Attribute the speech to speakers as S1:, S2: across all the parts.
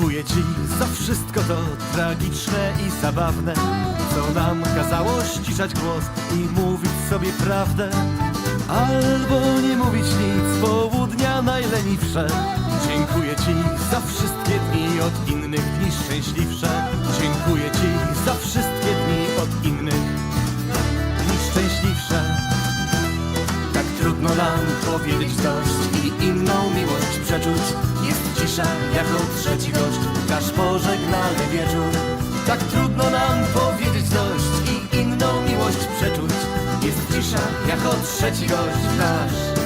S1: Dziękuję Ci za wszystko to tragiczne i zabawne, co nam kazało ściszać głos i mówić sobie prawdę. Albo nie mówić nic, południa najleniwsze. Dziękuję Ci za wszystkie dni od innych dni szczęśliwsze. Dziękuję Ci za wszystkie dni od innych dni szczęśliwsze. Tak trudno nam powiedzieć dość i inną miłość przeczuć. Jest cisza jako trzeci gość, nasz pożegnalny wieczór. Tak trudno trzeci gość, nasz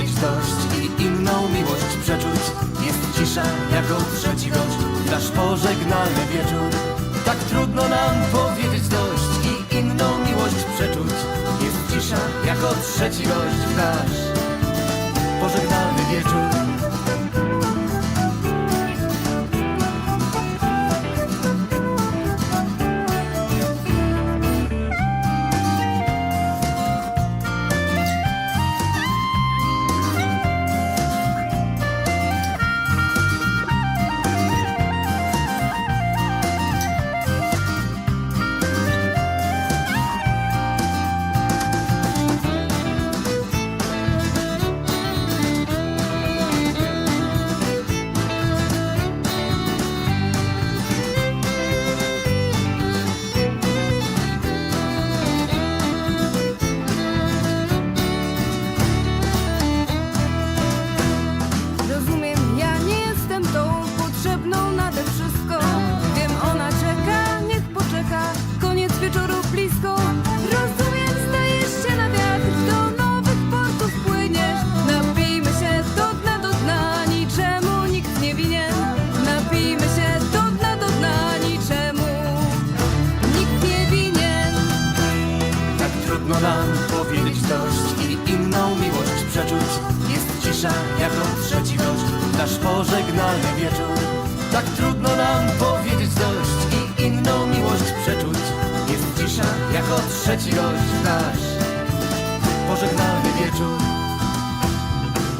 S1: powiedzieć dość i inną miłość przeczuć. Jest cisza jako trzeci gość, nasz pożegnalny wieczór. Tak trudno nam powiedzieć dość i inną miłość przeczuć. Jest cisza jako trzeci gość, nasz pożegnalny wieczór. Tak trudno nam powiedzieć dość i inną miłość przeczuć. Jest cisza jako trzeci gość, nasz pożegnalny wieczór.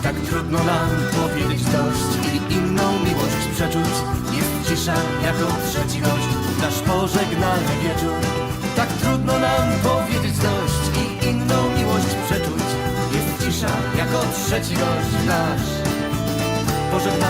S1: Tak trudno nam powiedzieć dość i inną miłość przeczuć. Jest cisza jako trzeci gość, nasz pożegnalny wieczór. Tak trudno nam powiedzieć trzeci gość, nasz. Wieczór